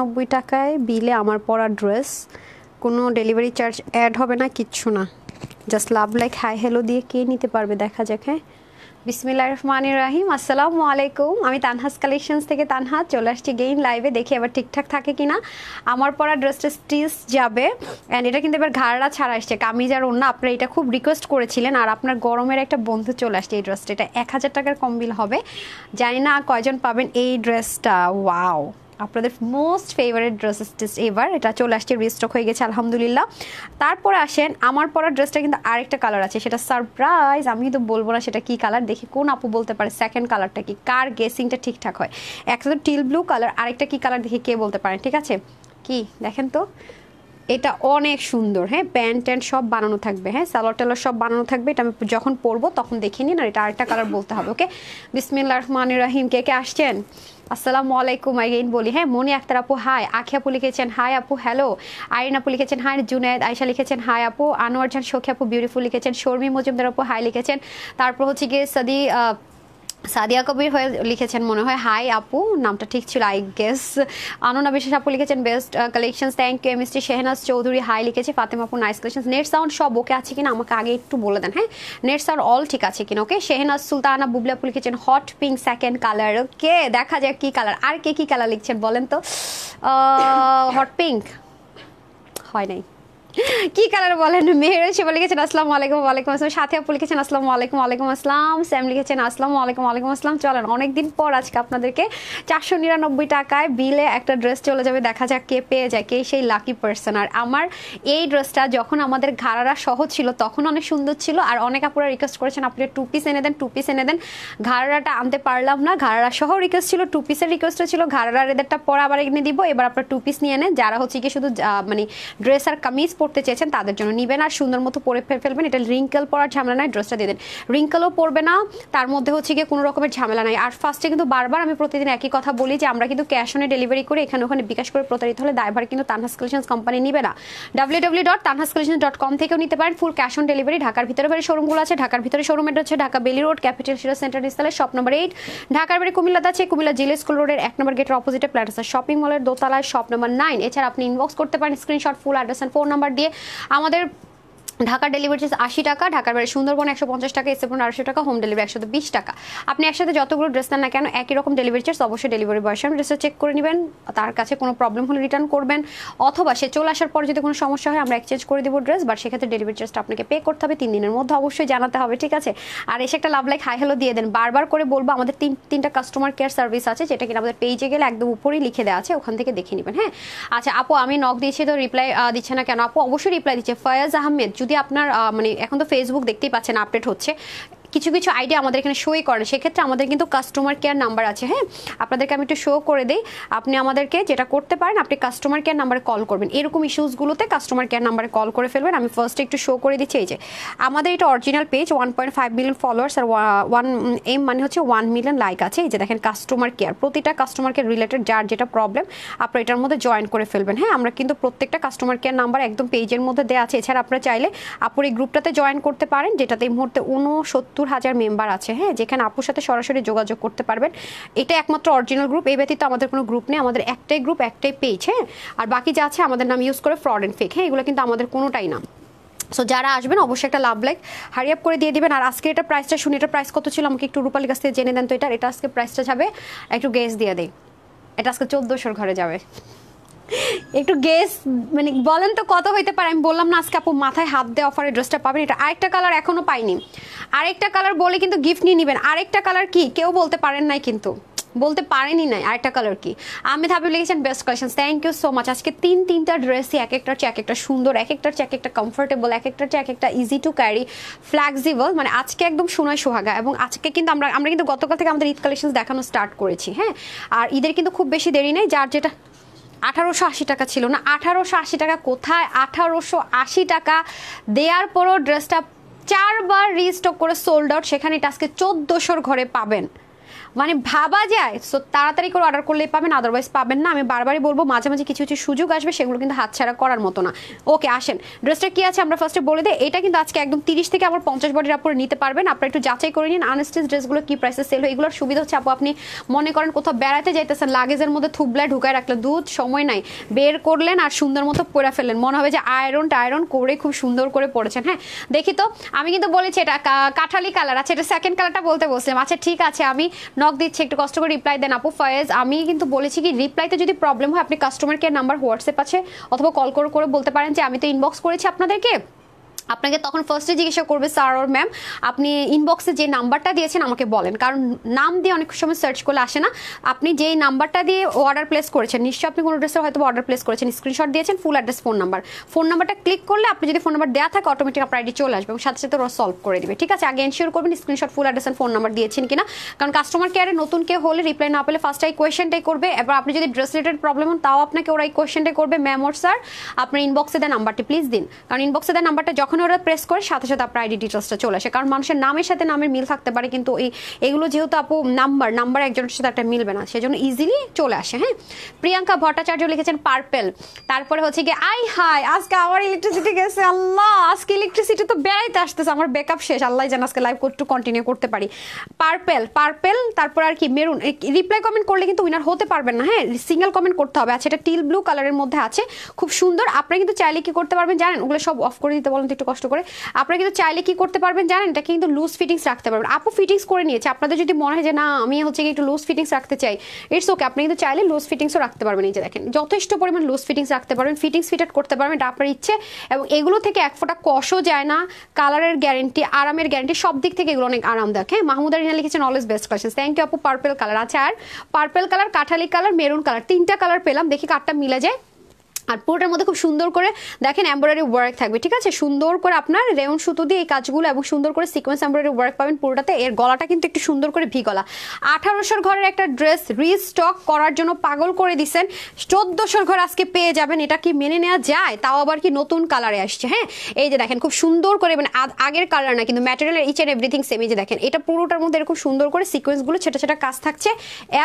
নব্বই টাকায় বিলে আমার পরা ড্রেস। কোনো ডেলিভারি চার্জ অ্যাড হবে না, কিচ্ছু না। Just love like, hi hello দিয়ে কে নিতে পারবে দেখা যাক হ্যাঁ? বিসমিল্লাহ রহমান রাহিম, আসসালামু আলাইকুম। আমি তানহাস কালেকশনস থেকে তানহা, চলে আসছি গেইন লাইভে দেখি এবার ঠিকঠাক থাকে কিনা। আমার পরা ড্রেসটা স্টিচ যাবে অ্যান্ড এটা কিন্তু এবার ঘাড়া ছাড়া আসছে। কামিজ আর অন্য আপনারা এটা খুব রিকোয়েস্ট করেছিলেন, আর আপনার গরমের একটা বন্ধু চলে আসছে এই ড্রেসটা। এটা এক হাজার টাকার কম বিল হবে। জানি না কয়জন পাবেন এই ড্রেসটা। ওয়াও আপনাদের মোস্ট ফেভারিট ড্রেসেস স্টিচ এবার এটা চলে আসছে রিস্টক হয়ে গেছে, আলহামদুলিল্লাহ। তারপরে আসেন, আমার পরা ড্রেসটা কিন্তু আরেকটা কালার আছে, সেটা সারপ্রাইজ আমি তো বলব না সেটা কি কালার দেখি কোন আপু বলতে পারে সেকেন্ড কালারটা কি, কার গেসিংটা ঠিকঠাক হয়। একটা তো টিল ব্লু কালার আরেকটা কি কালার দেখি কে বলতে পারেন ঠিক আছে? কি, দেখেন তো, এটা অনেক সুন্দর হ্যাঁ প্যান্ট ট্যান্ট সব বানানো থাকবে হ্যাঁ সালোয়ার টালোয়ার সব বানানো থাকবে, এটা আমি যখন পরবো তখন দেখে নিন আর এটা আরেকটা কালার বলতে হবে ওকে বিসমিল্লা রহমান রাহিম, কে কে আসছেন? আসসালামু আলাইকুম আইন বলি। হ্যাঁ মনি আক্তার আপু হাই আখি আপু লিখেছেন হাই আপু হ্যালো আইন আপু লিখেছেন হাই জুনায়দ আয়সা লিখেছেন হাই আপু। আনোয়ার জান, সখী আপু বিউটিফুল লিখেছেন, শর্মি মজুমদার আপু হাই লিখেছেন। তারপর হচ্ছে গিয়ে সাদি সাদিয়া কবির হয়ে লিখেছেন, মনে হয়, হাই আপু, নামটা ঠিক ছিল আই গেস আনন্দ বিশেষ আপু লিখেছেন বেস্ট কালেকশন থ্যাংক ইউ মিস্ট্রি শেহনাজ চৌধুরী হাই লিখেছে ফাতেমা আপু নাইস কালেকশন নেট সাউন্ড সব ওকে আছে কিনা আমাকে আগে একটু বলে দেন হ্যাঁ? নেট সাউন্ড অল ঠিক আছে কিনা ওকে শেহনাজ সুলতানা, বুবলা আপু লিখেছেন হট পিঙ্ক সেকেন্ড কালার কে দেখা যাক কি কালার আর কে কি কালার লিখছেন বলেন তো? হট পিঙ্ক হয় নাই। কি কালার বলেন? মেহের সেবা লিখেছেন আসসালামু আলাইকুম, ওয়ালাইকুম আসসালাম। সাথে আপু লিখেছেন, আসসালামু আলাইকুম, ওয়ালাইকুম আসসালাম। স্যাম লিখেছেন, আসসালাম আলাইকুম, ওয়ালাইকুম আসসালাম। চলেন, অনেকদিন পর আজকে আপনাদেরকে চারশো নিরানব্বই টাকায় বিলে একটা ড্রেস চলে যাবে। দেখা যাক কে পেয়ে যায়, কে সেই লাকি পার্সন আর আমার এই ড্রেসটা যখন আমাদের ঘাড়ারা সহজ ছিল, তখন অনেক সুন্দর ছিল। আর অনেক আপুরা রিকোয়েস্ট করেছেন, আপনি টু পিস এনে দেন টু পিস এনে দেন। ঘাড়াটা আনতে পারলাম না। ঘাড়ারা সহ রিকোয়েস্ট ছিল টু পিসের রিকোয়েস্টও ছিল। ঘাড়ার এদেরটা পরে আবার এনে দিব। এবার আপনার টু পিস নিয়ে নেন। যারা হচ্ছে কি শুধু মানে ড্রেস আর কামিজ পরতে চেয়েছেন, তাদের জন্য নিবেন। আর সুন্দর মতো পরে ফেলবেন। এটা রিঙ্কেল পরার ঝামেলা নাই, ড্রেসটা দিয়ে দেন। রিঙ্কেলও পড়বে না, তার মধ্যে হচ্ছে গিয়ে কোনো রকমের ঝামেলা নাই। আর ফার্স্টে কিন্তু বারবার আমি প্রতিদিন একই কথা বলি যে, আমরা কিন্তু ক্যাশ অনে ডেলিভারি করে এখানে ওখানে বিকাশ করে প্রতারিত হলে দায়ভার কিন্তু তানহাস কালেকশন কোম্পানি নিবে না। W W dot Tanhas collection dot com থেকেও নিতে পারেন ফুল ক্যাশ অন ডেলিভারি ঢাকার ভিতরে বাড়ি শোরুমগুলো আছে, ঢাকার ভিতরে শোরুম এটা হচ্ছে ঢাকা বেলি রোড ক্যাপিটাল শিরা সেন্টার ইস্তালের শপ নাম্বার এইট ঢাকার বাড়ি কুমিল্লাতে আছে, কুমিল্লা জিলে স্কুল রোডের এক নম্বর গেটের অপোজিটে প্ল্যাটাসা শপিং মলের দোতলায় শপ নাম্বার নাইন এছাড়া আপনি ইনবক্স করতে পারেন screenshot full address phone number দিয়ে আমাদের ঢাকা ডেলিভারি চার্জ আশি টাকা, ঢাকার বাইরে সুন্দরবন একশো পঞ্চাশ টাকা এসে আড়াইশো টাকা হোম ডেলিভারি একশো বিশ টাকা। আপনি একসাথে যতগুলো ড্রেস নেন না কেন, একই রকম ডেলিভারি চার্জ অবশ্যই ডেলিভারি বয়স ড্রেসটা চেক করে নেবেন। তার কাছে কোনো প্রবলেম হলে রিটার্ন করবেন। অথবা সে চলে আসার পর যদি কোনো সমস্যা হয়, আমরা এক্সচেঞ্জ করে দেবো ড্রেস বাট সেক্ষেত্রে ডেলিভারি চার্জটা আপনাকে পে করতে হবে। তিন দিনের মধ্যে অবশ্যই জানাতে হবে, ঠিক আছে? আর এসে একটা লাভ লাইক হাই হ্যালো দিয়ে দেন। বারবার করে বলব, আমাদের তিন, তিনটা কাস্টমার কেয়ার সার্ভিস আছে, যেটা কিনা আমাদের পেজে গেলে একদম উপরেই লিখে দেওয়া আছে, ওখান থেকে দেখে নেবেন হ্যাঁ? আচ্ছা আপু, আমি নক দিয়েছি তো রিপ্লাই দিচ্ছে না কেন? আপু, অবশ্যই রিপ্লাই দিচ্ছে। ফয়াজ আহমেদ, যদি আপনার মানে এখন তো ফেসবুক দেখতেই পাচ্ছেন আপডেট হচ্ছে। কিছু কিছু আইডিয়া আমাদের এখানে শোই করেন সেক্ষেত্রে আমাদের কিন্তু কাস্টমার কেয়ার নাম্বার আছে হ্যাঁ? আপনাদেরকে আমি একটু শো করে দিই। আপনি আমাদেরকে যেটা করতে পারেন, আপনি কাস্টমার কেয়ার নাম্বারে কল করবেন। এরকম ইস্যুসগুলোতে কাস্টমার কেয়ার নাম্বারে কল করে ফেলবেন। আমি ফার্স্টে একটু শো করে দিচ্ছি, এই যে। আমাদের এটা original page one point five million followers আর ওয়ান এম মানে হচ্ছে ওয়ান মিলিয়ন লাইক আছে। এই যে দেখেন কাস্টমার কেয়ার প্রতিটা কাস্টমার কেয়ার রিলেটেড যার যেটা প্রবলেম আপনার এটার মধ্যে জয়েন করে ফেলবেন হ্যাঁ? আমরা কিন্তু প্রত্যেকটা কাস্টমার কেয়ার নাম্বার একদম পেজের মধ্যে দেওয়া আছে। এছাড়া আপনারা চাইলে আপুর এই গ্রুপটাতে জয়েন করতে পারেন, যেটাতে এই মুহূর্তে উনসত্তর হাজার মেম্বার আছে হ্যাঁ যেখানে আপুর সাথে সরাসরি যোগাযোগ করতে পারবেন। এটা একমাত্র অরিজিনাল গ্রুপ এই ব্যতীত আমাদের কোনো গ্রুপ নেই, আমাদের একটাই গ্রুপ একটাই পেজ হ্যাঁ। আর বাকি যা আছে আমাদের নাম ইউজ করে ফ্রড অ্যান্ড ফেক হ্যাঁ এগুলো কিন্তু আমাদের কোনোটাই না। সো যারা আসবেন, অবশ্যই একটা লাভ লাইক হারি আপ করে দিয়ে দিবেন। আর আজকে এটা প্রাইসটা শুনি, এটা প্রাইস কত ছিল? আমাকে একটু রূপালির কাছ থেকে জেনে দেন তো, এটা এটা আজকে প্রাইসটা যাবে। একটু গেস দিয়ে দেয় এটা আজকে চোদ্দোশোর ঘরে যাবে। একটু গেস মানে বলেন তো কত হইতে পারে? আমি বললাম না আজকে আপু, মাথায় হাত দিয়ে অফারে ড্রেসটা পাবেন। এটা আরেকটা কালার এখনও পাইনি। আরেকটা কালার বলে কিন্তু গিফট নিয়ে নেবেন। আরেকটা কালার কি? কেউ বলতে পারেন নাই কিন্তু। বলতে পারেনি নাই আরেকটা কালার কি। আমি ভাবি লিখেছেন best collection thank you so much আজকে তিন, তিনটা ড্রেসই এক একটার চেয়ে এক একটা সুন্দর, এক একটার চেয়ে এক একটা কমফোর্টেবল এক একটার চেয়ে এক একটা ইজি টু ক্যারি ফ্লেক্সিবল মানে আজকে একদম সোনায় সোহাগা। এবং আজকে কিন্তু আমরা আমরা কিন্তু গতকাল থেকে আমাদের ঈদ কালেকশন দেখানো স্টার্ট করেছি হ্যাঁ? আর ঈদের কিন্তু খুব বেশি দেরি নেই, যার যেটা আঠারোশো আশি টাকা ছিল না। আঠারোশো আশি টাকা কোথায়? আঠারোশো আশি টাকা দেওয়ার পরও ড্রেসটা চারবার রিস্টক করে সোল্ড আউট সেখানে এটা আজকে চোদ্দোশোর ঘরে পাবেন। মানে ভাবা যায়। সো তাড়াতাড়ি করে অর্ডার করলেই পাবেন আদারওয়াইজ পাবেন না। আমি বারবারই বলব, মাঝে মাঝে কিছু কিছু সুযোগ আসবে, সেগুলো কিন্তু হাতছাড়া করার মতো না। ওকে আসেন। ড্রেসটা কি আছে আমরা ফার্স্টে বলে দিই। এটা কিন্তু আজকে একদম তিরিশ থেকে আবার পঞ্চাশ বডির উপরে নিতে পারবেন। আপনারা একটু যাচাই করে নিন আনস্টিচ ড্রেসগুলো কি প্রাইসে সেল হয়। এগুলোর সুবিধা হচ্ছে, আপু, আপনি মনে করেন কোথাও বেড়াতে যাইতেছেন লাগেজের মধ্যে থুবলায় ঢুকায় রাখলেন দুধ, সময় নাই। বের করলেন আর সুন্দর মতো পরে ফেললেন। মনে হবে যে আয়রন টায়রন করে খুব সুন্দর করে পড়েছেন হ্যাঁ? দেখি তো, আমি কিন্তু বলেছি এটা কাঠালি কালার আছে এটা সেকেন্ড কালারটা বলতে বলছিলাম আচ্ছা ঠিক আছে, আমি নক দিচ্ছে, একটু কষ্ট করে রিপ্লাই দেন আপু ফয়েজ আমি কিন্তু বলেছি কি রিপ্লাইতে যদি প্রবলেম হয়, আপনি কাস্টমার কেয়ার নাম্বার হোয়াটসঅ্যাপ আছে, অথবা কল করে করে বলতে পারেন যে, আমি তো ইনবক্স করেছি আপনাদেরকে। আপনাকে তখন ফার্স্টে জিজ্ঞাসা করবে স্যার ওর ম্যাম আপনি ইনবক্সে যে নাম্বারটা দিয়েছেন আমাকে বলেন। কারণ নাম দিয়ে অনেক সময় সার্চ করলে আসে না। আপনি যেই নাম্বারটা দিয়ে অর্ডার প্লেস করেছেন, নিশ্চয়ই আপনি কোনো ড্রেসের হয়তো অর্ডার প্লেস করেছেন স্ক্রিনশট দিয়েছেন full address phone number phone নাম্বারটা ক্লিক করলে আপনি যদি ফোন নাম্বার দেওয়া থাকে অটোমেটিক আপনার আইডি চলে আসবে এবং সাথে সাথে ওরা সলভ করে দিবে। ঠিক আছে? আগে এনশিওর করবেন screenshot full address phone number দিয়েছেন কিনা। কারণ কাস্টমার কেয়ারে নতুন কেউ হলে রিপ্লাই না পেলে ফার্স্ট এই কোয়েশনটাই করবে। এবার আপনি যদি ড্রেস রিলেটেড প্রবলেম হন, তাও আপনাকে ওরা এই কোয়েশনটাই করবে ম্যাম ওর স্যার আপনার ইনবক্সে দেয় নাম্বারটি প্লিজ দিন। কারণ ইনবক্সে দেয় নাম্বারটা যখন ওরা প্রেস করে, সাথে সাথে আপনার আইডি ডিটেলসটা চলে আসে। কারণ মানুষের নামের সাথে নামের মিল থাকতে পারে, কিন্তু এই, এগুলো যেহেতু আপু নাম্বার নাম্বার একজনের সাথে একটা মিলবে না, সেজন্য ইজিলি চলে আসে হ্যাঁ? প্রিয়াঙ্কা ভট্টাচার্য লিখেছেন পার্পেল তারপরে হচ্ছে গিয়ে, আই, হাই, আজকে আমার ইলেকট্রিসিটি গেছে, আল্লাহ, আজকে ইলেকট্রিসিটি তো বেড়াইতে আসতেছে, আমার ব্যাকআপ শেষ, আল্লাহ যেন আজকে লাইভ একটু কন্টিনিউ করতে পারি। পার্পেল পার্পেল তারপর আর কি মেরুন রিপ্লাই কমেন্ট করলে কিন্তু উইনার হতে পারবেন না হ্যাঁ? সিঙ্গেল কমেন্ট করতে হবে আচ্ছা এটা টিল ব্লু কালারের মধ্যে আছে, খুব সুন্দর, আপনারা কিন্তু চাইলে কি করতে পারবেন জানেন? ওগুলো সব অফ করে দিতে বলেন একটু কষ্ট করে। আপনারা কিন্তু চাইলে কি করতে পারবেন জানেন? এটা কিন্তু লুজ ফিটিংস রাখতে পারবেন। আপু ফিটিংস করে নিয়েছে। আপনাদের যদি মনে হয় যে, না, আমি হচ্ছে একটু লুজ ফিটিংস রাখতে চাই ইটস ওকে আপনি কিন্তু চাইলে লুজ ফিটিংসও রাখতে পারবেন। এই যে দেখেন, যথেষ্ট পরিমাণ লুজ ফিটিংস রাখতে পারবেন। ফিটিংস ফিটেড করতে পারবেন এটা আপনার ইচ্ছে এবং এগুলো থেকে এক ফোঁটা কষও যায় না। কালারের গ্যারেন্টি আরামের গ্যারেন্টি সব দিক থেকে এগুলো অনেক আরামদায়ক। হ্যাঁ মাহমুদ আরিনা লিখেছেন always best collection thank you আপু। পার্পেল কালার আছে আর। পার্পেল কালার কাঠালি কালার মেরুন কালার তিনটা কালার পেলাম। দেখি কারটা মিলে যায়। আর পুরোটার মধ্যে খুব সুন্দর করে দেখেন এমব্রয়ডারি ওয়ার্ক থাকবে, ঠিক আছে? সুন্দর করে আপনার রেউন সুতো দিয়ে এই কাজগুলো এবং সুন্দর করে সিকোয়েন্স এমব্রয়ডারি ওয়ার্ক পাবেন পুরোটাতে। এর গলাটা কিন্তু একটু সুন্দর করে ভি গলা। আঠারোশোর ঘরের একটা ড্রেস রিস্টক করার জন্য পাগল করে দিছেন। চোদ্দোশোর ঘর আজকে পেয়ে যাবেন, এটা কি মেনে নেওয়া যায়? তাও আবার কি নতুন কালারে আসছে হ্যাঁ? এই যে দেখেন, খুব সুন্দর করে মানে আগের কালার না, কিন্তু material each and everything same এই যে দেখেন, এটা পুরোটার মধ্যে এরকম সুন্দর করে সিকোয়েন্সগুলো ছোটা ছোটা কাজ থাকছে।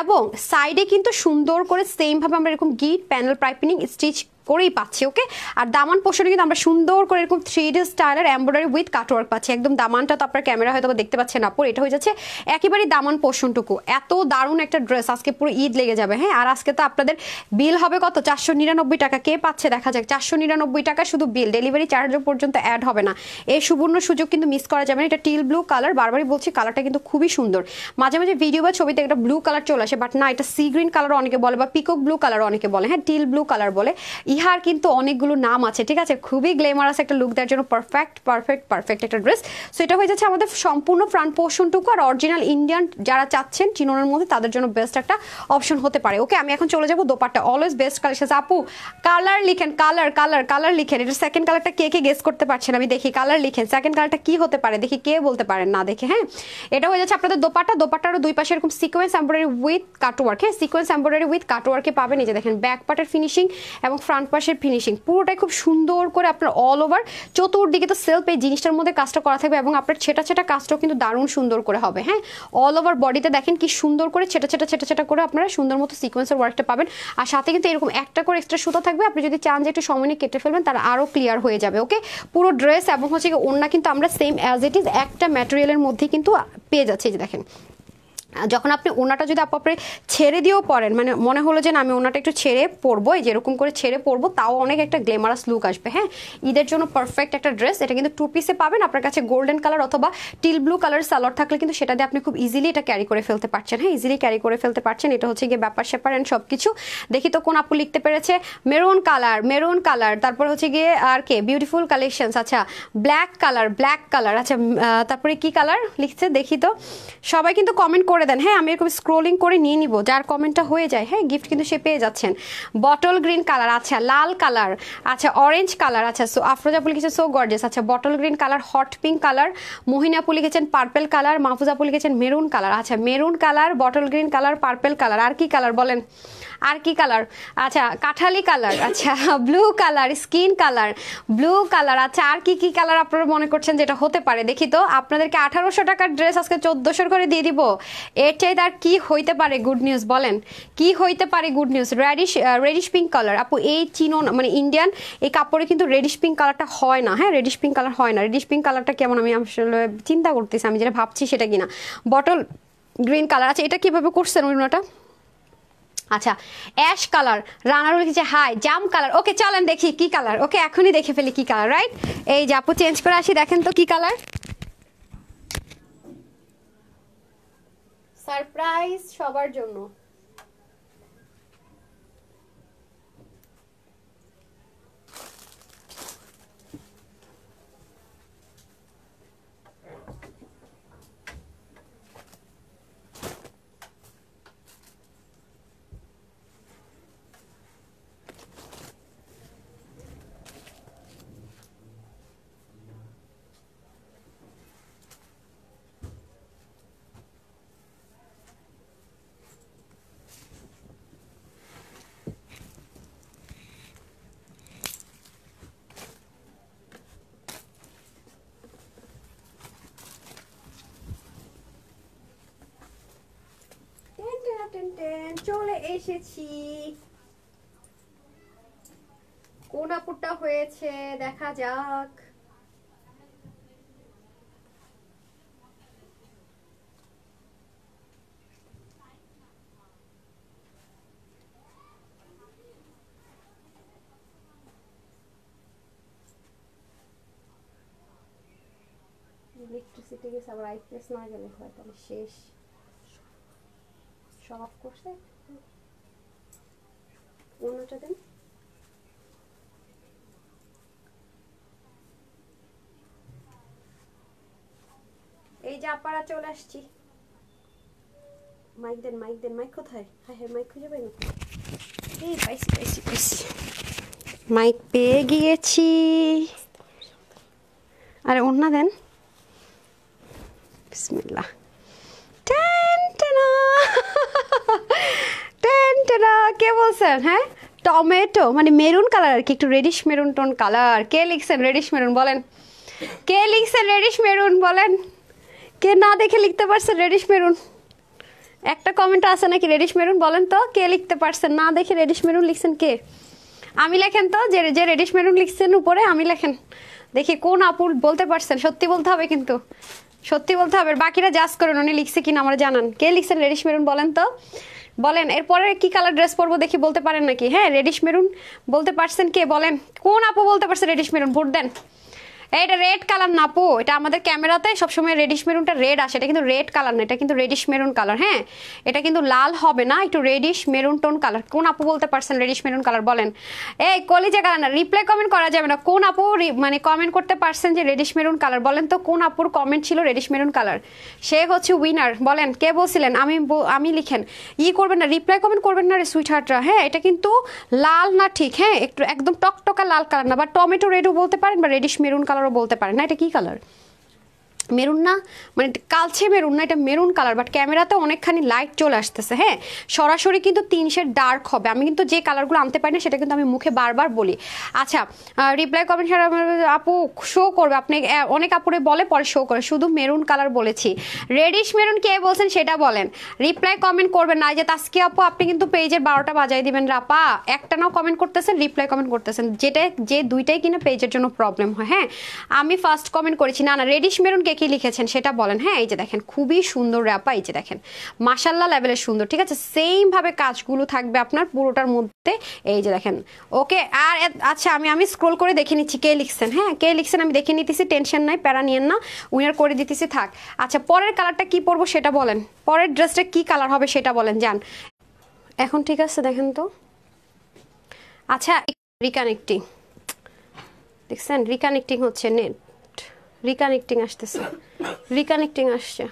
এবং সাইডে কিন্তু সুন্দর করে সেমভাবে আমরা এরকম গিট প্যানেল পাইপিনিং স্টিচ করেই পাচ্ছি ওকে আর দামান পোষণে কিন্তু আমরা সুন্দর করে এরকম থ্রি ডি স্টাইলের এম্ব্রয়ডারি উইথ কাটওয়ার্ক পাচ্ছি। একদম দামানটা তো আপনার ক্যামেরা হয়তো দেখতে পাচ্ছেন আপর, এটা হয়ে যাচ্ছে একেবারেই দামান পোষণটুকু এত দারুণ একটা ড্রেস আজকে পুরো ঈদ লেগে যাবে হ্যাঁ? আর আজকে তো আপনাদের বিল হবে কত? চারশো নিরানব্বই টাকা, কে পাচ্ছে? দেখা যাক, চারশো নিরানব্বই টাকা শুধু বিল ডেলিভারি চার্জ পর্যন্ত অ্যাড হবে না। এই সুবর্ণ সুযোগ কিন্তু মিস করা যাবে না, এটা টিল ব্লু কালার বারবারই বলছি কালারটা কিন্তু খুবই সুন্দর। মাঝে মাঝে ভিডিও বা ছবিতে একটা ব্লু কালার চলে আসে বাট না, এটা সি গ্রিন কালার অনেকে বলে বা পিকক ব্লু কালার অনেকে বলে হ্যাঁ? টিল ব্লু কালার বলে। ইহার কিন্তু অনেকগুলো নাম আছে, ঠিক আছে? খুবই গ্লেমারাস একটা লুক দেওয়ার জন্য পারফেক্ট পারফেক্ট পারফেক্ট একটা ড্রেস সো এটা হয়ে যাচ্ছে আমাদের সম্পূর্ণ ফ্রন্ট পোর্শনটুকু আর অরিজিনাল ইন্ডিয়ান যারা চাচ্ছেন চিনোনের মধ্যে, তাদের জন্য বেস্ট একটা অপশন হতে পারে। ওকে আমি এখন চলে যাব দোপাট্টা। অলওয়েজ বেস্ট কালেকশন আপু কালার লিখেন কালার কালার কালার লিখেন। এটা সেকেন্ড কালারটা কে কে গেস করতে পারছেন? আমি দেখি কালার লিখেন। সেকেন্ড কালারটা কি হতে পারে? দেখি কে বলতে পারেন? না দেখে হ্যাঁ? এটা হয়ে যাচ্ছে আপনাদের দোপাট্টা। দোপাট্টারও দুই পাশে এরকম সিকোয়েন্স এম্ব্রয়ডারি উইথ কাটওয়ার্ক হ্যাঁ? সিকোয়েন্স এম্ব্রয়ডারি উইথ কাটওয়ার্কে পাবেন। এই যে দেখেন ব্যাক পার্টের ফিনিশিং এবং ফ্রন্ট পাশের ফিনিশিং পুরোটাই খুব সুন্দর করে আপনার অল ওভার চতুর্দিকে তো সেলফ এই জিনিসটার মধ্যে কাজটা করা থাকবে এবং আপনার ছেটা ছেটা কাজটাও কিন্তু দারুণ সুন্দর করে হবে হ্যাঁ? অল ওভার বডিতে দেখেন কি সুন্দর করে ছেটা ছেটা ছেটা ছেটা করে আপনারা সুন্দর মতো সিকোয়েন্সের ওয়ার্কটা পাবেন। আর সাথে কিন্তু এরকম একটা করে এক্সট্রা সুতো থাকবে, আপনি যদি চান যে একটু সময় নিয়ে কেটে ফেলবেন তারা আরও ক্লিয়ার হয়ে যাবে ওকে পুরো ড্রেস এবং হচ্ছে অন্য কিন্তু আমরা সেম অ্যাজ ইট ইজ একটা ম্যাটেরিয়ালের মধ্যে কিন্তু পেয়ে যাচ্ছে যে দেখেন। যখন আপনি ওনাটা যদি আপনি ছেড়ে দিয়েও পরেন মানে মনে হলো যে না, আমি ওনাটা একটু ছেড়ে পরবো, এই যেরকম করে ছেড়ে পরবো, তাও অনেক একটা গ্লেমারাস লুক আসবে হ্যাঁ? ঈদের জন্য পারফেক্ট একটা ড্রেস এটা কিন্তু টু পিসে পাবেন, আপনার কাছে গোল্ডেন কালার অথবা টিল ব্লু কালার সালোয়ার থাকলে কিন্তু সেটা দিয়ে আপনি খুব ইজিলি এটা ক্যারি করে ফেলতে পারছেন হ্যাঁ? ইজিলি ক্যারি করে ফেলতে পারছেন, এটা হচ্ছে গিয়ে ব্যাপার স্যাপার অ্যান্ড সব কিছু দেখি তো কোন আপু লিখতে পেরেছে মেরুন কালার মেরুন কালার তারপর হচ্ছে গিয়ে আর কে? বিউটিফুল কালেকশনস আচ্ছা ব্ল্যাক কালার ব্ল্যাক কালার আচ্ছা তারপরে কি কালার লিখছে? দেখি তো। সবাই কিন্তু কমেন্ট করে দেন হ্যাঁ আমি এরকম স্ক্রোলিং করে নিয়ে নিব, যার কমেন্টটা হয়ে যায় হ্যাঁ গিফট কিন্তু সে পেয়ে যাচ্ছেন। বটল গ্রিন কালার আচ্ছা লাল কালার আচ্ছা অরেঞ্জ কালার আচ্ছা সো আফরোজাপুল লিখেছে সো গর্জেস আচ্ছা bottle green colour hot pink colour মহিনাপু লিখেছেন পার্পেল কালার মাহফুজাপু লিখেছেন মেরুন কালার আচ্ছা maroon colour bottle green colour purple colour আর কি কালার বলেন? আর কি কালার আচ্ছা কাঠালি কালার আচ্ছা blue colour skin colour blue colour আচ্ছা আর কি কি কালার আপনারা মনে করছেন যেটা হতে পারে? দেখি তো, আপনাদেরকে আঠারোশো টাকার ড্রেস আজকে চোদ্দোশোর করে দিয়ে দিব। এর চাইতে আর কি হইতে পারে গুড নিউজ বলেন? কি হইতে পারে good news reddish reddish pink colour আপু, এই চিনো মানে ইন্ডিয়ান এই কাপড়ে কিন্তু রেডিশ পিঙ্ক কালারটা হয় না। হ্যাঁ রেডিশ পিঙ্ক কালার হয় না। রেডিশ পিঙ্ক কালারটা কেমন আমি আসলে চিন্তা করতেছি, আমি যেটা ভাবছি সেটা কিনা বটল গ্রিন কালার আচ্ছা এটা কীভাবে করছেন ওইটা আচ্ছা অ্যাশ কালার রানারুল যে হাই জাম কালার ওকে চলেন দেখি কি কালার ওকে এখনই দেখে ফেলি কি কালার রাইট এই জাপু চেঞ্জ করে আসি, দেখেন তো কি কালার সারপ্রাইজ সবার জন্য। চলে এসেছি। কোন হয়েছে, দেখা যাক। ইলেকট্রিসিটি গেছে আবার আইপিএস না গেলে হয় তাহলে শেষ। সব অফ করছে? অন্যটা দেন। এই যে আপারা চলে আসছি। মাইক দেন মাইক দেন, মাইক কোথায়? হ্যাঁ হ্যাঁ মাইক খুঁজে পাই না। এই পাইছি পাইছি পাইছি। মাইক পেয়ে গিয়েছি। আরে অন্য দেন। বিসমিল্লাহ টেন টেনা টেন কে বলছেন হ্যাঁ? টমেটো মানে মেরুন কালার আর কি, একটু রেডিশ মেরুন টোন কালার কে লিখছেন রেডিশ মেরুন বলেন? কে লিখছেন রেডিশ মেরুন বলেন? কে না দেখে লিখতে পারছেন রেডিশ মেরুন একটা কমেন্ট আছে নাকি রেডিশ মেরুন বলেন তো, কে লিখতে পারছেন না দেখে রেডিশ মেরুন লিখছেন কে? আমি লেখেন তো, যে যে রেডিশ মেরুন লিখছেন উপরে, আমি লেখেন। দেখি কোন আপুর বলতে পারছেন, সত্যি বলতে হবে কিন্তু। সত্যি বলতে হবে, বাকিরা জাজ করেন, উনি লিখছে কিনা, আমার জানান। কে লিখছেন রেডিশ মেরুন বলেন তো? বলেন এরপরে কি কালার ড্রেস পরবো দেখি বলতে পারেন নাকি? হ্যাঁ রেডিশ মেরুন বলতে পারছেন কে? বলেন, কোন আপু বলতে পারছে রেডিশ মেরুন ভোট দেন। এটা রেড কালার না আপু, এটা আমাদের ক্যামেরাতে সবসময় রেডিশ মেরুনটা রেড আসে। এটা কিন্তু রেড কালার না, এটা কিন্তু রেডিশ মেরুন কালার হ্যাঁ? এটা কিন্তু লাল হবে না, একটু রেডিশ মেরুন টোন কালার কোন আপু বলতে পারছেন রেডিশ মেরুন কালার বলেন? এই কলিজা কালার না রিপ্লাই কমেন্ট করা যাবে না। কোন আপু মানে কমেন্ট করতে পারছেন যে রেডিশ মেরুন কালার বলেন তো কোন আপুর কমেন্ট ছিল রেডিশ মেরুন কালার সে হচ্ছে উইনার বলেন, কে বলছিলেন? আমি আমি লিখেন। ই করবেন না রিপ্লাই কমেন্ট করবেন না রে সুইট হার্টরা হ্যাঁ? এটা কিন্তু লাল না ঠিক হ্যাঁ? একটু একদম টকটকা লাল কালার না, বা টমেটো রেডও বলতে পারেন, বা রেডিশ মেরুন কালারও বলতে পারেন না এটা কি কালার মেরুন না। মানে কালচে মেরুন না, এটা মেরুন কালার বাট ক্যামেরাতে অনেকখানি লাইট চলে আসতেছে হ্যাঁ? সরাসরি কিন্তু তিন শেড ডার্ক হবে। আমি কিন্তু যে কালারগুলো আনতে পারি না, সেটা কিন্তু আমি মুখে বারবার বলি। আচ্ছা রিপ্লাই ছাড়া আমার আপু শো করবে। আপনি অনেক আপুরে বলে, পরে শো করে। শুধু মেরুন কালার বলেছি। রেডিশ মেরুন কে বলছেন সেটা বলেন। রিপ্লাই কমেন্ট করবেন না। যে তাস্কি আপু, আপনি কিন্তু পেজের বারোটা বাজাই দিবেন রাপা একটা নাও কমেন্ট করতেছেন রিপ্লাই কমেন্ট করতেছেন। যেটা যে দুইটাই কিনা পেজের জন্য প্রবলেম হয় হ্যাঁ? আমি ফার্স্ট কমেন্ট করেছি। না না রেডিশ মেরুন কে কি লিখেছেন সেটা বলেন। হ্যাঁ এই যে দেখেন, খুবই সুন্দর র্যাপা এই যে দেখেন। মাসাল্লাহ লেভেলের সুন্দর, ঠিক আছে? সেইমভাবে কাজগুলো থাকবে আপনার পুরোটার মধ্যে। এই যে দেখেন ওকে আর আচ্ছা আমি আমি স্ক্রোল করে দেখে নিচ্ছি কে লিখছেন। হ্যাঁ কে লিখছেন আমি দেখে নিতেছি টেনশন নাই, প্যারা নিয়েন না উইনার করে দিতেছি, থাক। আচ্ছা পরের কালারটা কি পরবো সেটা বলেন। পরের ড্রেসটা কি কালার হবে সেটা বলেন, যান। এখন ঠিক আছে, দেখেন তো। আচ্ছা রিকানেক্টিং দেখছেন রিকানেক্টিং হচ্ছে নেট রিকানেক্টিং আসতেছে। রিকানেক্টিং আসছে।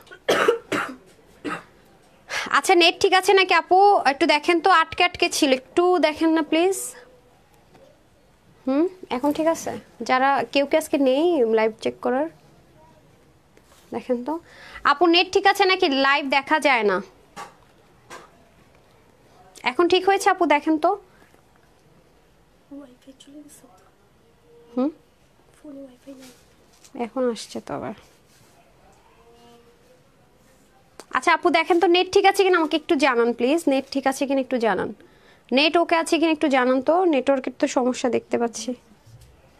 আচ্ছা নেট ঠিক আছে নাকি আপু? একটু দেখেন তো আটকে আটকে ছিল। একটু দেখেন না প্লিজ হুম এখন ঠিক আছে? যারা কেউ কি আজকে নেই লাইভ চেক করার? দেখেন তো। আপু নেট ঠিক আছে নাকি? লাইভ দেখা যায় না। এখন ঠিক হয়েছে আপু? দেখেন তো। হুম? ফোনে ওয়াইফাই নাই। এখন আসছে তো আবার। আচ্ছা আপু, দেখেন তো নেট ঠিক আছে কিনা? আমাকে একটু জানান প্লিজ নেট ঠিক আছে কিনা একটু জানান। নেট ওকে আছে কিনা একটু জানান তো। নেটওয়ার্কের তো সমস্যা দেখতে পাচ্ছি।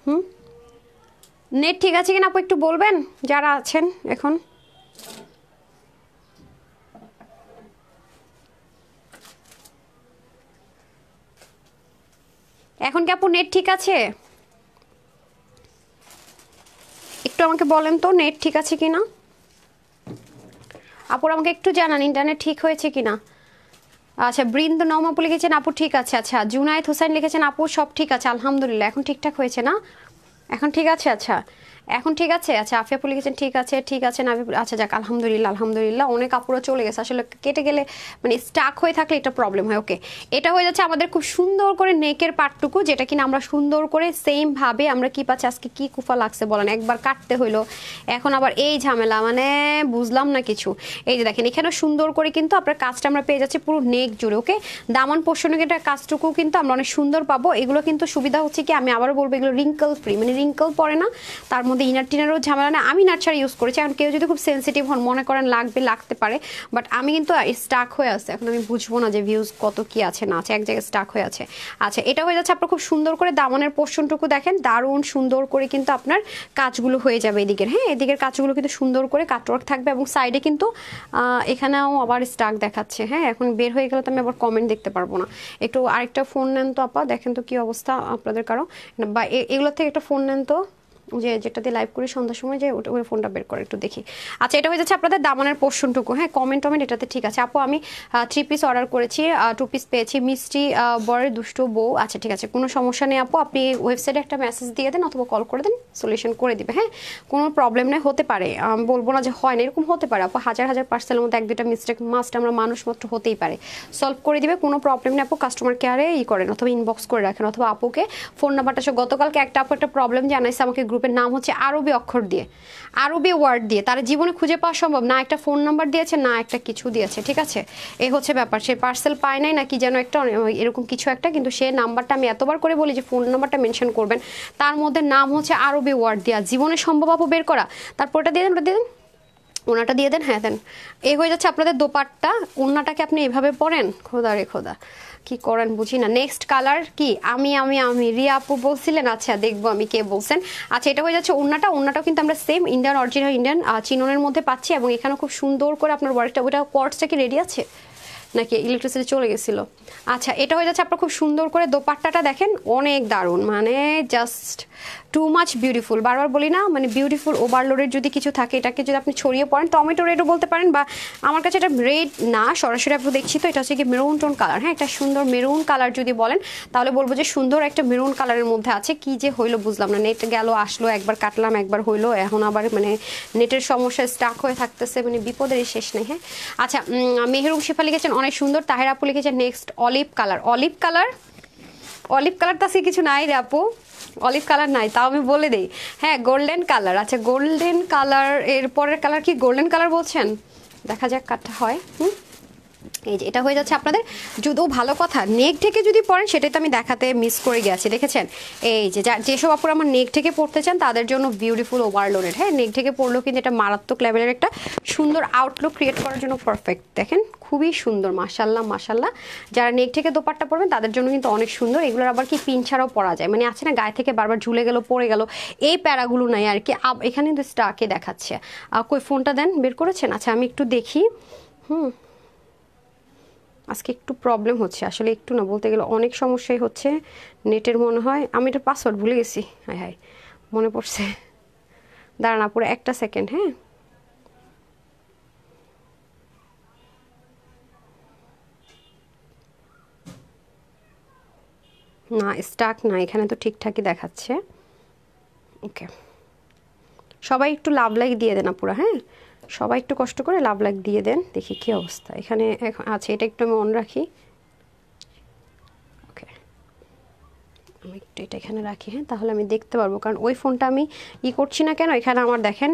হুম? নেট ঠিক আছে কিনা আপু, একটু বলবেন? যারা আছেন এখন। এখন কি আপু নেট ঠিক আছে একটু আমাকে বলেন তো নেট ঠিক আছে কিনা? আপুর আমাকে একটু জানান ইন্টারনেট ঠিক হয়েছে কিনা? আচ্ছা বৃন্দ নম আপু লিখেছেন, আপু ঠিক আছে। আচ্ছা জুনায়েদ হোসেন লিখেছেন, আপু সব ঠিক আছে, আলহামদুলিল্লাহ, এখন ঠিকঠাক হয়েছে না? এখন ঠিক আছে আচ্ছা। এখন ঠিক আছে? আচ্ছা আফিয়া আপু লিখেছেন ঠিক আছে ঠিক আছে না আচ্ছা যাক, আলহামদুলিল্লাহ আলহামদুলিল্লাহ, অনেক আপুরও চলে গেছে। আসলে কেটে গেলে মানে স্টাক হয়ে থাকলে এটা প্রবলেম হয় ওকে এটা হয়ে যাচ্ছে আমাদের খুব সুন্দর করে নেকের পার্টটুকু যেটা কিনা আমরা সুন্দর করে সেম ভাবে আমরা কি পাচ্ছি? আজকে কি কুফা লাগছে বলেন, একবার কাটতে হইল। এখন আবার এই ঝামেলা মানে বুঝলাম না কিছু। এই যে দেখেন এখানে সুন্দর করে কিন্তু আপনার কাজটা আমরা পেয়ে যাচ্ছি পুরো নেক জুড়ে ওকে দামন পোর্শনে এটা কাজটুকু কিন্তু আমরা অনেক সুন্দর পাবো। এগুলো কিন্তু সুবিধা হচ্ছে কি, আমি আবার বলব, এগুলো রিঙ্কল ফ্রি মানে রিঙ্কল পড়ে না, তার মধ্যে ইনার টিনারও ঝামেলা না আমি নার্সারি ইউজ করেছি। এখন কেউ যদি খুব সেন্সিটিভ হন, মনে করেন লাগবে, লাগতে পারে। বাট আমি কিন্তু স্টাক হয়ে আছে। এখন আমি বুঝব না যে ভিউজ কত কি আছে, না আছে। এক জায়গায় স্টাক হয়ে আছে। আচ্ছা এটা হয়ে যাচ্ছে আপনার খুব সুন্দর করে দামনের পোর্শনটুকু দেখেন। দারুণ সুন্দর করে কিন্তু আপনার কাজগুলো হয়ে যাবে এদিকের। হ্যাঁ এদিকের কাজগুলো কিন্তু সুন্দর করে কাটওয়ার্ক থাকবে এবং সাইডে কিন্তু এখানেও আবার স্টাক দেখাচ্ছে। হ্যাঁ এখন বের হয়ে গেলে তো আমি আবার কমেন্ট দেখতে পারব না। একটু আরেকটা ফোন নেন তো আপা। দেখেন তো কি অবস্থা আপনাদের কারও। বা এগুলোর থেকে একটা ফোন নেন তো। যে যেটাতে লাইভ করি সন্ধ্যার সময় যে ওটা ওই ফোনটা বের করে, একটু দেখি। আচ্ছা এটা হয়ে যাচ্ছে আপনাদের দামানের পোর্শনটুকু হ্যাঁ কমেন্ট টমেন্ট, এটাতে ঠিক আছে। আপু, আমি থ্রি পিস অর্ডার করেছি টু পিস পেয়েছি, মিষ্টি বরের দুষ্ট বউ। আচ্ছা ঠিক আছে, কোনো সমস্যা নেই আপু, আপনি ওয়েবসাইটে একটা মেসেজ দিয়ে দেন অথবা কল করে দেন সলিউশন করে দিবে হ্যাঁ? কোনো প্রবলেম নেই, হতে পারে। বলব না যে হয় না, এরকম হতে পারে আপু, হাজার হাজার পার্সেলের মধ্যে এক দুটা মিস্টেক মাস্ট আমরা মানুষ মাত্র হতেই পারে। সলভ করে দিবে, কোনো প্রবলেম নেই আপু কাস্টমার কেয়ারে ই করেন, অথবা ইনবক্স করে রাখেন, অথবা আপুকে ফোন নাম্বারটা সে গতকালকে একটা আপু একটা প্রবলেম জানাইছে, আমাকে গ্রুপের নাম হচ্ছে আরবি অক্ষর দিয়ে। আরবি ওয়ার্ড দিয়ে। তার জীবনে খুঁজে পাওয়া সম্ভব। না একটা ফোন নাম্বার দিয়েছে, না একটা কিছু দিয়েছে, ঠিক আছে? এই হচ্ছে ব্যাপার। সে পার্সেল পায় নাই নাকি যেন একটা এরকম কিছু একটা, কিন্তু সে নাম্বারটা আমি এতবার করে বলি যে ফোন নাম্বারটা মেনশন করবেন। তার মধ্যে নাম হচ্ছে আরবি ওয়ার্ড দেওয়া জীবনে সম্ভব আপু, বের করা। তারপর ওটা দিয়ে দেন, ওটা দিয়ে দেন। ওনাটা দিয়ে দেন হ্যাঁ দেন। এই হয়ে যাচ্ছে আপনাদের দোপাট্টা। ওনাটাকে আপনি এভাবে পরেন খোদা রে খোদা। কি করেন বুঝি না। নেক্সট কালার কি? আমি আমি আমি। রিয়া আপু বলছিলেন আচ্ছা দেখব আমি কে বলছেন। আচ্ছা এটা হয়ে যাচ্ছে ওনাটা ওনাটাও কিন্তু আমরা সেম ইন্ডিয়ান অরিজিনাল ইন্ডিয়ান চিননের মধ্যে পাচ্ছি এবং এখানে খুব সুন্দর করে আপনার ওয়ার্কটা ওইটা কোয়ার্টসটা কি রেডি আছে? নাকি ইলেকট্রিসিটি চলে গেছিল? আচ্ছা এটা হয়ে যাচ্ছে আপনার খুব সুন্দর করে দোপাট্টাটা দেখেন। অনেক দারুণ। মানে জাস্ট টু মাচ বিউটিফুল বারবার বলি না মানে বিউটিফুল ওভারলোডের যদি কিছু থাকে, এটাকে যদি আপনি ছড়িয়ে পড়েন টমেটো রেডও বলতে পারেন, বা আমার কাছে এটা রেড না, সরাসরি আপনি দেখছি তো, এটা হচ্ছে কি মেরুন টোন কালার হ্যাঁ একটা সুন্দর মেরুন কালার যদি বলেন, তাহলে বলব যে সুন্দর একটা মেরুন কালারের মধ্যে আছে। কি যে হইল বুঝলাম না নেট গেল, আসলো, একবার কাটলাম, একবার হইল, এখন আবার মানে নেটের সমস্যা স্টাক হয়ে থাকতেছে মানে বিপদের শেষ নেই হ্যাঁ। আচ্ছা মেহরুম শিফা লিখেছেন অনেক সুন্দর। তাহের আপু লিখেছেন next olive colour olive colour olive colour তো আজকে কিছু নাই রে আপু। অলিভ কালার নাই, তাও আমি বলে দিই। হ্যাঁ গোল্ডেন কালার আচ্ছা গোল্ডেন কালারের পরের কালার কি গোল্ডেন কালার বলছেন? দেখা যাক কাটটা হয়, হুম? এই যে, এটা হয়ে যাচ্ছে আপনাদের। যদিও ভালো কথা, নেক থেকে যদি পড়েন, সেটাই তো আমি দেখাতে মিস করে গেছি, দেখেছেন? এই যে যেসব আপুর আমার নেক থেকে পড়তে চান, তাদের জন্য বিউটিফুল ওভারলোডেড হ্যাঁ নেক থেকে পড়লেও কিন্তু এটা মারাত্মক লেভেলের একটা সুন্দর আউটলুক ক্রিয়েট করার জন্য পারফেক্ট দেখেন, খুবই সুন্দর মাসাল্লাহ মাসাল্লাহ যারা নেক থেকে দোপাট্টা পরবেন, তাদের জন্য কিন্তু অনেক সুন্দর। এগুলোর আবার কি পিন ছাড়াও পরা যায়। মানে আছে না, গায়ে থেকে বারবার ঝুলে গেল, পড়ে গেল, এই প্যারাগুলো নাই আর কি। এখানে কিন্তু স্টাকে দেখাচ্ছে। কই, ফোনটা দেন, বের করেছেন? আচ্ছা আমি একটু দেখি। হুম। আজকে একটু প্রবলেম হচ্ছে। আসলে একটু না, বলতে গেলে অনেক সমস্যাই হচ্ছে নেটের মনে হয়। আমি এটা পাসওয়ার্ড ভুলে গেছি। হায় হায়, মনে পড়ছে। দাঁড়ান পুরো একটা সেকেন্ড হ্যাঁ? না স্টাক না, এখানে তো ঠিকঠাকই দেখাচ্ছে। ওকে সবাই একটু লাভ লাইক দিয়ে দেন, আপুরা হ্যাঁ? সবাই একটু কষ্ট করে লাভ লাগ দিয়ে দেন, দেখি কি অবস্থা। এখানে এখন আছে এটা একটু আমি অন রাখি। ওকে আমি একটু এটা এখানে রাখি হ্যাঁ? তাহলে আমি দেখতে পারব, কারণ ওই ফোনটা আমি ই করছি না কেন? এখানে আমার দেখেন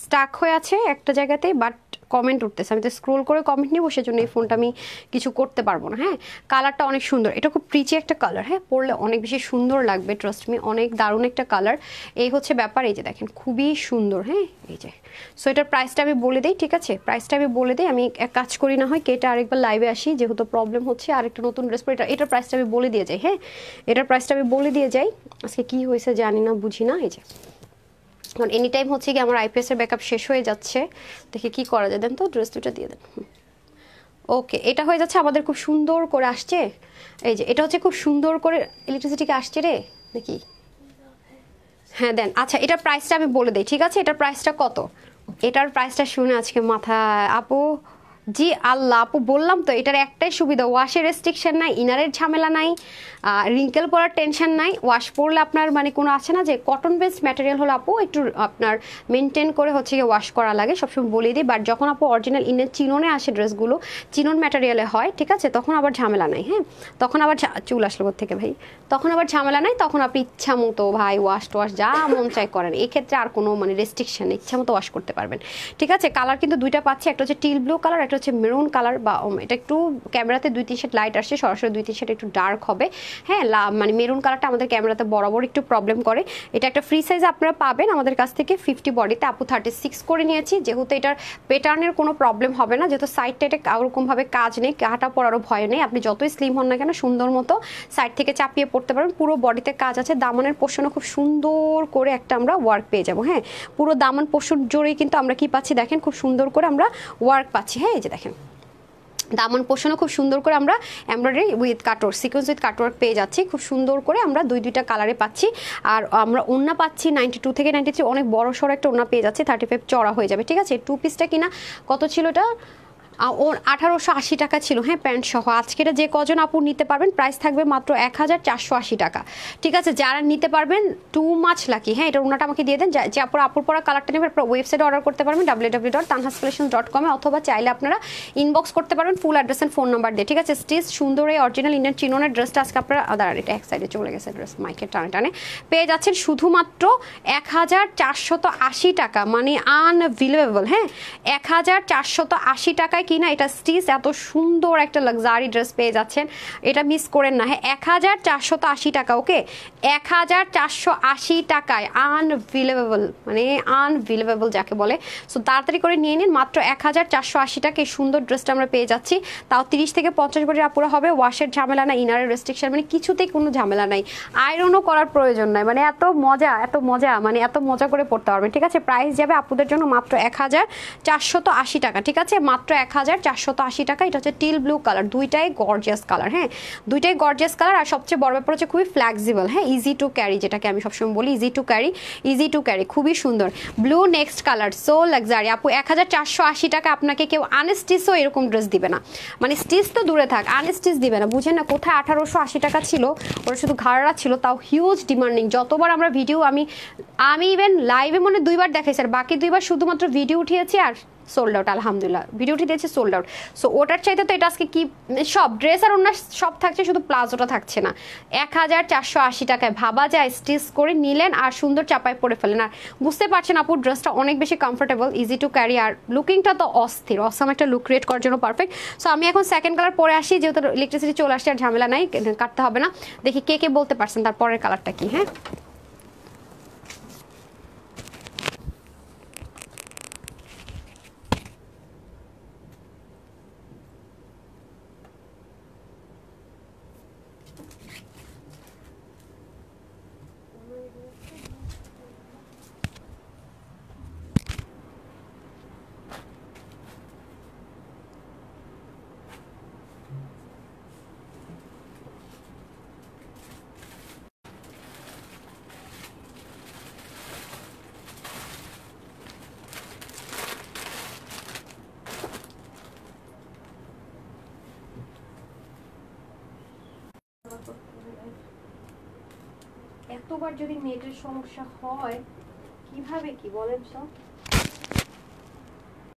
স্টাক হয়ে আছে একটা জায়গাতেই বাট কমেন্ট উঠতেছে। আমি তো স্ক্রোল করে কমেন্ট নিব, সেজন্য এই ফোনটা আমি কিছু করতে পারব না হ্যাঁ? কালারটা অনেক সুন্দর। এটা খুব প্রিচি একটা কালার হ্যাঁ? পরলে অনেক বেশি সুন্দর লাগবে ট্রাস্ট মি অনেক দারুণ একটা কালার এই হচ্ছে ব্যাপার, এই যে দেখেন, খুবই সুন্দর হ্যাঁ? এই যে। সো এটার প্রাইসটা আমি বলে দিই, ঠিক আছে? প্রাইসটা আমি বলে দিই, আমি এক কাজ করি না হয়, কেটে আরেকবার লাইভে আসি, যেহেতু প্রবলেম হচ্ছে, আরেকটা নতুন ড্রেস পরে, এটা, এটার প্রাইসটা আমি বলে দিয়ে যাই হ্যাঁ? এটার প্রাইসটা আমি বলে দিয়ে যাই, আজকে কি হয়েছে জানি না, বুঝি না, এই যে। কারণ এনি টাইম হচ্ছে কি আমার আইপিএস এর ব্যাকআপ শেষ হয়ে যাচ্ছে, দেখি কি করা যায়। দেন তো ড্রেস দুটো দিয়ে দেন। ওকে এটা হয়ে যাচ্ছে আমাদের খুব সুন্দর করে আসছে। এই যে, এটা হচ্ছে খুব সুন্দর করে ইলেকট্রিসিটিকে আসছে রে, নাকি? হ্যাঁ দেন আচ্ছা এটার প্রাইসটা আমি বলে দিই, ঠিক আছে? এটার প্রাইসটা কত? এটার প্রাইসটা শুনে আজকে মাথা আপু জি, আল্লাহ আপু, বললাম তো, এটার একটাই সুবিধা ওয়াশের রেস্ট্রিকশন নাই ইনারের ঝামেলা নাই রিঙ্কেল পড়ার টেনশন নাই ওয়াশ পড়লে আপনার মানে কোনো আছে না যে কটন বেসড ম্যাটেরিয়াল হলে আপু, একটু আপনার মেনটেন করে হচ্ছে গিয়ে ওয়াশ করা লাগে, সবসময় বলে দিই বাট যখন আপু অরিজিনাল ইনের চিননে আসে ড্রেসগুলো চিনন ম্যাটেরিয়ালে হয়, ঠিক আছে, তখন আবার ঝামেলা নাই হ্যাঁ? তখন আবার চুল আসলো থেকে ভাই? তখন আবার ঝামেলা নাই, তখন আপনি ইচ্ছা মতো ভাই ওয়াশ টোয়াশ যা মন চাই করেন এই ক্ষেত্রে আর কোনো মানে রেস্ট্রিকশন ইচ্ছা মতো ওয়াশ করতে পারবেন, ঠিক আছে? কালার কিন্তু দুইটা পাচ্ছি, একটা হচ্ছে টিল ব্লু কালার একটা হচ্ছে মেরুন কালার বা এটা একটু ক্যামেরাতে দুই, তিন শেড লাইট আসছে, সরাসরি দুই, তিন শেড একটু ডার্ক হবে। হ্যাঁ মানে মেরুন কালারটা আমাদের ক্যামেরাতে বরাবর একটু প্রবলেম করে। এটা একটা ফ্রি সাইজ আপনারা পাবেন। আমাদের কাছ থেকে ফিফটি বডিতে আপু থার্টি সিক্স করে নিয়েছি। যেহেতু এটার প্যাটার্নের কোনো প্রবলেম হবে না, যেহেতু সাইডটা এটা ওরকমভাবে কাজ নেই, কাটা পড়ারও ভয় নেই। আপনি যতই স্লিম হন না কেন, সুন্দর মতো সাইড থেকে চাপিয়ে পড়তে পারবেন। পুরো বডিতে কাজ আছে। দামানের পোষণও খুব সুন্দর করে একটা আমরা ওয়ার্ক পেয়ে যাব। হ্যাঁ পুরো দামান পোষণ জোরেই কিন্তু আমরা কি পাচ্ছি? দেখেন, খুব সুন্দর করে আমরা ওয়ার্ক পাচ্ছি। হ্যাঁ যে দেখেন। দামন পোষণও খুব সুন্দর করে আমরা embroidery with cutwork sequence with cutwork পেয়ে যাচ্ছি। খুব সুন্দর করে আমরা দুই দুইটা কালারে পাচ্ছি। আর আমরা ওনা পাচ্ছি নাইনটি টু থেকে নাইনটি থ্রি অনেক বড় সড়ো একটা ওনা পেয়ে যাচ্ছি থার্টি ফাইভ চড়া হয়ে যাবে। ঠিক আছে টু পিসটা কিনা, কত ছিল এটা? ওর আঠারোশো আশি টাকা ছিল হ্যাঁ প্যান্ট সহ। আজকে যে কজন আপু নিতে পারবেন প্রাইস থাকবে মাত্র এক হাজার চারশো আশি টাকা। ঠিক আছে, যারা নিতে পারবেন টু মাছ লাকি হ্যাঁ এটা ওনাটা আমাকে দিয়ে দেন, যে আপুর আপুর পরা কালারটা নেবেন, আপনারা ওয়েবসাইটে অর্ডার করতে পারবেন W W dot Tanhas collection dot কমে অথবা চাইলে আপনারা ইনবক্স করতে পারবেন full address and phone number দিয়ে। ঠিক আছে, স্টিচ, সুন্দর এই অরিজিনাল ইন্ডিয়ান চিনোনের ড্রেসটা আজকে আপনারা দাঁড়ান, এটা এক সাইডে চলে গেছে ড্রেস মাইকের টানে টানে। পেয়ে যাচ্ছেন শুধুমাত্র এক হাজার চারশত আশি টাকা মানে আনভিলেবল হ্যাঁ এক হাজার চারশত আশি টাকায় কিনা এটা স্টিচ, এত সুন্দর একটা লাক্সারি ড্রেস পেয়ে যাচ্ছেন। এটা মিস করেন না। হ্যাঁ এক হাজার চারশত আশি টাকা ওকে এক হাজার চারশো আশি টাকায় আনভিলেবল মানে আনভিলেবল যাকে বলে। সো তাড়াতাড়ি করে নিয়ে নিন, মাত্র এক হাজার চারশো আশি টাকা এই সুন্দর ড্রেসটা আমরা পেয়ে যাচ্ছি। তাও তিরিশ থেকে পঞ্চাশ বছর আপুরা হবে ওয়াশের ঝামেলা না ইনারের রেস্ট্রিকশন মানে কিছুতেই কোনো ঝামেলা নাই। আয়রনও করার প্রয়োজন নাই মানে এত মজা এত মজা মানে এত মজা করে পড়তে পারবেন, ঠিক আছে? প্রাইস যাবে আপুদের জন্য মাত্র এক হাজার চারশত আশি টাকা, ঠিক আছে? মাত্র এক হাজার চারশত আশি টাকা। এটা হচ্ছে টিল ব্লু কালার দুইটাই গর্জিয়াস কালার হ্যাঁ? দুইটাই গর্জিয়াস কালার আর সবচেয়ে বড় ব্যাপার হচ্ছে খুবই ফ্লেক্সিবল হ্যাঁ? ইজি টু ক্যারি যেটাকে আমি সবসময় বলি easy to carry easy to carry খুবই সুন্দর। Blue next colour so luxury আপু, এক হাজার চারশো আশি টাকা আপনাকে কেউ আনস্টিচও এরকম ড্রেস দিবে না। মানে স্টিচ তো দূরে থাক আনস্টিচ দিবে না। বুঝেন না কোথায় আঠারোশো আশি টাকা ছিল ওরা শুধু ঘাড়া ছিল, তাও হিউজ ডিমান্ডিং যতবার আমরা ভিডিও আমি আমি ইভেন লাইভে মনে দুইবার দেখাইছি, আর বাকি দুইবার শুধুমাত্র ভিডিও উঠিয়েছি আর সোল্ড আউট আলহামদুলিল্লাহ। ভিডিওটি দিয়েছে সোল্ড আউট সো ওটার চাইতে তো এটা আজকে কি, সব ড্রেস আর অন্য সব থাকছে, শুধু প্লাজোটা থাকছে না। এক হাজার চারশো আশি টাকায় ভাবা যায় স্টিচ করে নিলেন আর সুন্দর চাপায় পরে ফেলেন আর বুঝতে পারছেন আপুর ড্রেসটা অনেক বেশি কমফোর্টেবল ইজি টু ক্যারি আর লুকিংটা তো অস্থির অসাম একটা লুক ক্রিয়েট করার জন্য পারফেক্ট সো আমি এখন সেকেন্ড কালার পরে আসি, যেহেতু ইলেকট্রিসিটি চলে আসছে আর ঝামেলা নাই, কাটতে হবে না। দেখি কে কে বলতে পারছেন তার পরের কালারটা কি হ্যাঁ? এতবার যদি নেটের সমস্যা হয় কীভাবে কি? বলেন সব